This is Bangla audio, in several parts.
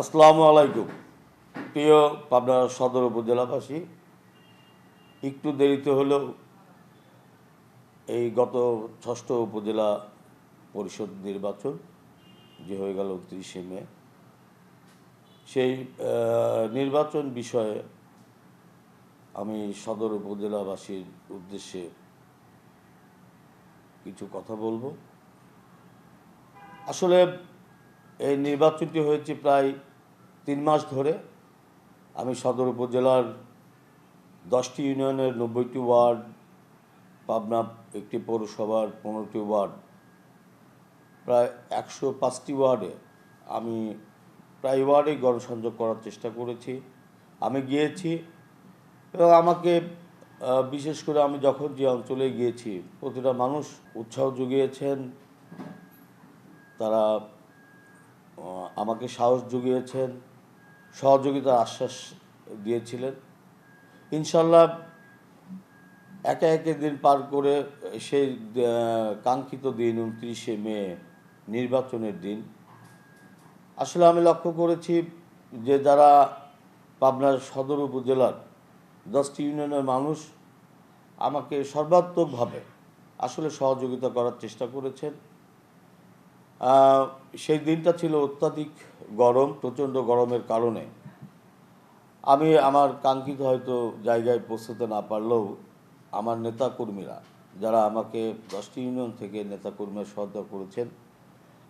আসসালামু আলাইকুম। প্রিয় পাবনা সদর উপজেলাবাসী, একটু দেরিতে হলেও এই গত ষষ্ঠ উপজেলা পরিষদ নির্বাচন যে হয়ে গেল উনত্রিশে মে, সেই নির্বাচন বিষয়ে আমি সদর উপজেলাবাসীর উদ্দেশ্যে কিছু কথা বলব। আসলে এই নির্বাচনটি হয়েছে প্রায় তিন মাস ধরে আমি সদর উপজেলার দশটি ইউনিয়নের নব্বইটি ওয়ার্ড, পাবনা একটি পৌরসভার পনেরোটি ওয়ার্ড, প্রায় একশো পাঁচটি ওয়ার্ডে আমি প্রায় ওয়ার্ডেই গণসংযোগ করার চেষ্টা করেছি। আমি গিয়েছি এবং আমাকে বিশেষ করে আমি যখন যে অঞ্চলে গিয়েছি, প্রতিটা মানুষ উৎসাহ জুগিয়েছেন তারা আমাকে সাহস জুগিয়েছেন সহযোগিতার আশ্বাস দিয়েছিলেন। ইনশাল্লাহ একে একে দিন পার করে সেই কাঙ্ক্ষিত দিন উনত্রিশে মে নির্বাচনের দিন। আসলে আমি লক্ষ্য করেছি যে যারা পাবনার সদর উপজেলার দশটি ইউনিয়নের মানুষ আমাকে সর্বাত্মকভাবে আসলে সহযোগিতা করার চেষ্টা করেছেন। সেই দিনটা ছিল অত্যাধিক গরম, প্রচণ্ড গরমের কারণে। আমি আমার কাঙ্ক্ষিত হয়তো জায়গায় পৌঁছতে না পারলেও আমার নেতাকর্মীরা, যারা আমাকে দশটি ইউনিয়ন থেকে নেতাকর্মীরা সহায়তা করেছেন,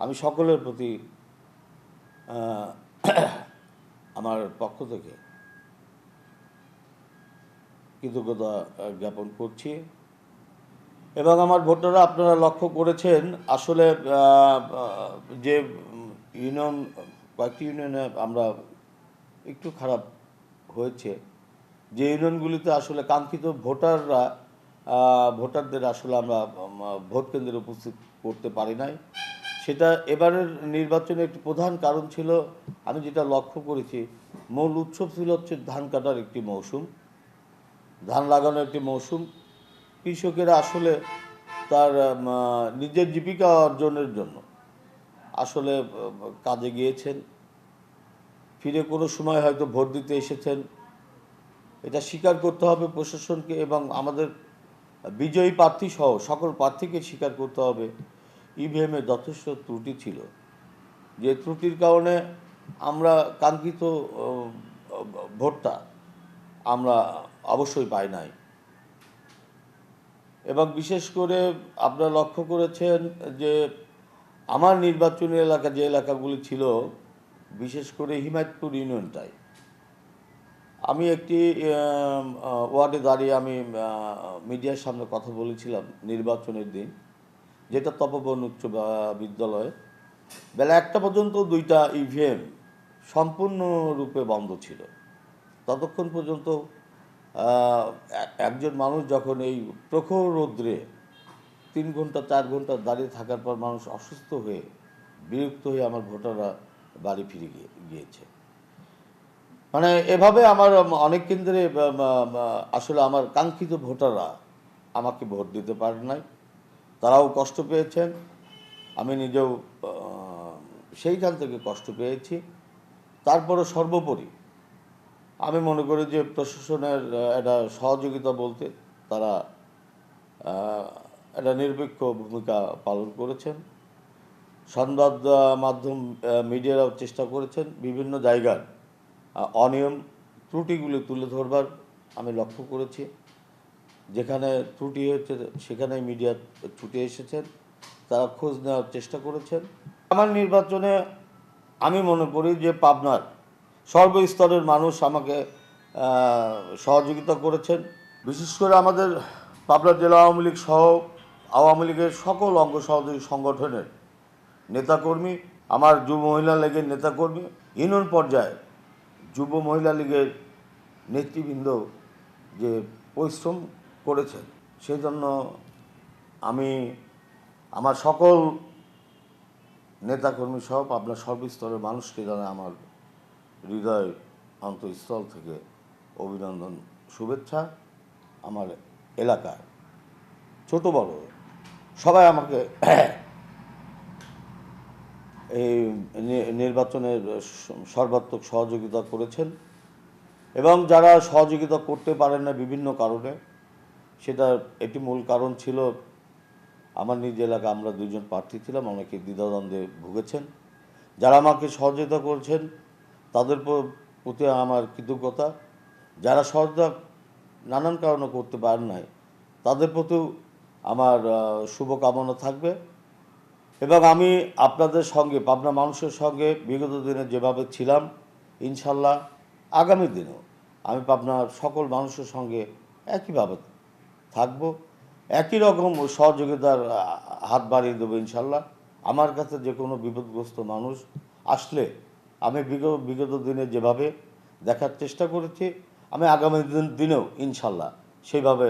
আমি সকলের প্রতি আমার পক্ষ থেকে কৃতজ্ঞতা জ্ঞাপন করছি। এবং আমার ভোটাররা আপনারা লক্ষ্য করেছেন, আসলে যে ইউনিয়ন, কয়েকটি ইউনিয়নে আমরা একটু খারাপ হয়েছে। যে ইউনিয়নগুলিতে আসলে কাঙ্ক্ষিত ভোটাররা ভোটারদের আসলে আমরা ভোট কেন্দ্রে উপস্থিত করতে পারি নাই। সেটা এবারের নির্বাচনে একটি প্রধান কারণ ছিল, আমি যেটা লক্ষ্য করেছি, মূল উৎসব ছিল হচ্ছে ধান কাটার একটি মৌসুম। ধান লাগানোর একটি মৌসুম। কৃষকেরা আসলে তার নিজের জীবিকা অর্জনের জন্য আসলে কাজে গিয়েছেন। ফিরে কোনো সময় হয়তো ভোট দিতে এসেছেন। এটা স্বীকার করতে হবে প্রশাসনকে এবং আমাদের বিজয়ী প্রার্থী সহ সকল প্রার্থীকে স্বীকার করতে হবে। ইভিএমে যথেষ্ট ত্রুটি ছিল। যে ত্রুটির কারণে আমরা কাঙ্ক্ষিত ভোটটা আমরা অবশ্যই পাই নাই। এবং বিশেষ করে আপনারা লক্ষ্য করেছেন যে আমার নির্বাচনী এলাকা যে এলাকাগুলি ছিল, বিশেষ করে হিমায়তপুর ইউনিয়নটায় আমি একটি ওয়ার্ডে দাঁড়িয়ে আমি মিডিয়ার সামনে কথা বলেছিলাম নির্বাচনের দিন, যেটা তপবন উচ্চ বিদ্যালয়ে। বেলা একটা পর্যন্ত দুইটা ইভিএম সম্পূর্ণরূপে বন্ধ ছিল। ততক্ষণ পর্যন্ত একজন মানুষ যখন এই প্রখর রৌদ্রে তিন ঘণ্টা, চার ঘণ্টা দাঁড়িয়ে থাকার পর মানুষ অসুস্থ হয়ে, বিরক্ত হয়ে আমার ভোটাররা বাড়ি ফিরে গিয়ে, গিয়েছে। মানে এভাবে আমার অনেক কেন্দ্রে আসলে আমার কাঙ্ক্ষিত ভোটাররা আমাকে ভোট দিতে পারেন নাই। তারাও কষ্ট পেয়েছেন। আমি নিজেও সেইখান থেকে কষ্ট পেয়েছি। তারপরে সর্বোপরি আমি মনে করি যে প্রশাসনের একটা সহযোগিতা বলতে তারা একটা নিরপেক্ষ ভূমিকা পালন করেছেন। সংবাদ মাধ্যম মিডিয়ারাও চেষ্টা করেছেন বিভিন্ন জায়গার অনিয়ম ত্রুটিগুলি তুলে ধরবার আমি লক্ষ্য করেছি। যেখানে ত্রুটি হয়েছে সেখানে মিডিয়া ছুটে এসেছেন, তারা খোঁজ নেওয়ার চেষ্টা করেছেন। আমার নির্বাচনে আমি মনে করি যে পাবনার সর্বস্তরের মানুষ আমাকে সহযোগিতা করেছেন। বিশেষ করে আমাদের পাবনা জেলা আওয়ামী লীগ সহ আওয়ামী লীগের সকল অঙ্গ সহযোগী সংগঠনের নেতাকর্মী, আমার যুব মহিলা লীগের নেতাকর্মী, ইউনিয়ন পর্যায়ে যুব মহিলা লীগের নেতৃবৃন্দ যে পরিশ্রম করেছেন সেই জন্য আমি আমার সকল নেতাকর্মী সহ আপনার সর্বস্তরের মানুষকে জানাই আমার হৃদয় অন্তঃস্থল থেকে অভিনন্দন, শুভেচ্ছা আমার এলাকার। ছোট, বড়, সবাই আমাকে এই নির্বাচনের সর্বাত্মক সহযোগিতা করেছেন এবং যারা সহযোগিতা করতে পারেন না বিভিন্ন কারণে সেটা একটি মূল কারণ ছিল আমার নিজ এলাকা আমরা দুজন প্রার্থী ছিলাম, অনেকে দ্বিধাদ্বন্দ্বে ভুগেছেন। যারা আমাকে সহযোগিতা করেছেন তাদের প্রতি আমার কৃতজ্ঞতা। যারা সহযোগিতা নানান কারণে করতে পারেন নাই, তাদের প্রতিও আমার শুভকামনা থাকবে। এবং আমি আপনাদের সঙ্গে, পাবনা মানুষের সঙ্গে বিগত দিনে যেভাবে ছিলাম, ইনশাল্লাহ আগামী দিনেও আমি পাবনার সকল মানুষের সঙ্গে একইভাবে থাকব। একই রকম সহযোগিতার হাত বাড়িয়ে দেবো ইনশাল্লাহ। আমার কাছে যে কোনো বিপদগ্রস্ত মানুষ আসলে আমি বিগত বিগত দিনে যেভাবে দেখার চেষ্টা করেছি, আমি আগামী দিন দিনেও ইনশাল্লাহ সেইভাবে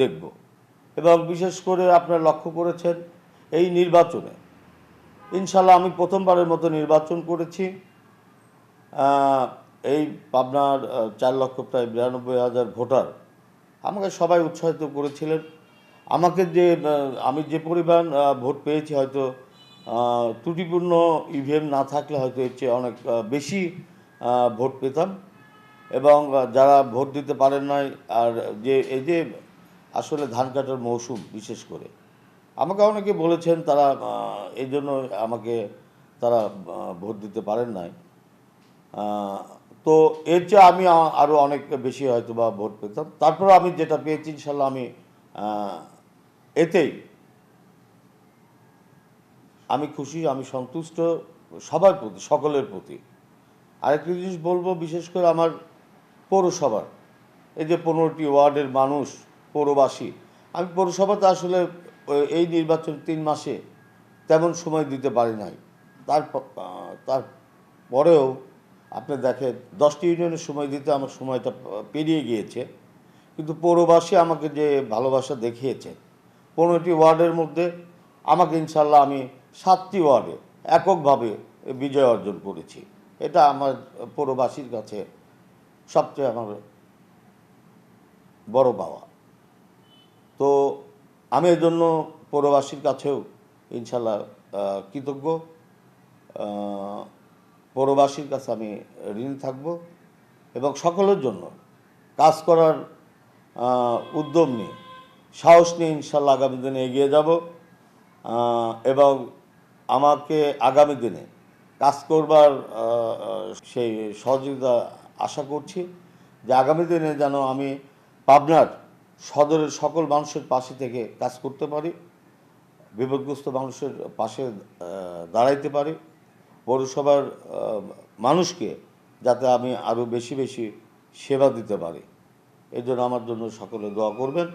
দেখব। এবং বিশেষ করে আপনারা লক্ষ্য করেছেন, এই নির্বাচনে ইনশাল্লাহ আমি প্রথমবারের মতো নির্বাচন করেছি। এই পাবনার চার লক্ষ প্রায় বিরানব্বই হাজার ভোটার আমাকে সবাই উৎসাহিত করেছিলেন। আমাকে যে আমি যে পরিমাণ ভোট পেয়েছি হয়তো ত্রুটিপূর্ণ ইভিএম না থাকলে হয়তো এর চেয়ে অনেক বেশি ভোট পেতাম। এবং যারা ভোট দিতে পারেন নাই, আর যে, এই যে আসলে ধান কাটার মৌসুম বিশেষ করে, আমাকে অনেকে বলেছেন তারা এই জন্য আমাকে তারা ভোট দিতে পারেন নাই। তো এর চেয়ে আমি আরও অনেক বেশি হয়তো বা ভোট পেতাম। তারপর আমি যেটা পেয়েছি, ইনশাল্লাহ আমি এতেই আমি খুশি, আমি সন্তুষ্ট সবার প্রতি, সকলের প্রতি। আরেকটি জিনিস বলব, বিশেষ করে আমার পৌরসভার। এই যে পনেরোটি ওয়ার্ডের মানুষ, পৌরবাসী, আমি পৌরসভাতে আসলে এই নির্বাচন তিন মাসে তেমন সময় দিতে পারি নাই। তার তারপরেও আপনি দেখেন, দশটি ইউনিয়নের সময় দিতে আমার সময়টা পেরিয়ে গিয়েছে। কিন্তু পৌরবাসী আমাকে যে ভালোবাসা দেখিয়েছে, পনেরোটি ওয়ার্ডের মধ্যে আমাকে ইনশাল্লাহ আমি সাতটি ওয়ার্ডে এককভাবে বিজয় অর্জন করেছি। এটা আমার পৌরবাসীর কাছে সবচেয়ে আমার বড় পাওয়া। তো আমি এর জন্য পৌরবাসীর কাছেও ইনশাল্লাহ কৃতজ্ঞ। পৌরবাসীর কাছে আমি ঋণ থাকব এবং সকলের জন্য কাজ করার উদ্যম নিয়ে, সাহস নিয়ে ইনশাল্লাহ আগামী দিনে এগিয়ে যাব। এবং আমাকে আগামী দিনে কাজ করবার সেই সহযোগিতা আশা করছি যে আগামী দিনে যেন আমি পাবনার সদরের সকল মানুষের পাশে থেকে কাজ করতে পারি, বিপদগ্রস্ত মানুষের পাশে দাঁড়াইতে পারি, পৌরসভার মানুষকে যাতে আমি আরও বেশি বেশি সেবা দিতে পারি। এই জন্য আমার জন্য সকলে দোয়া করবেন।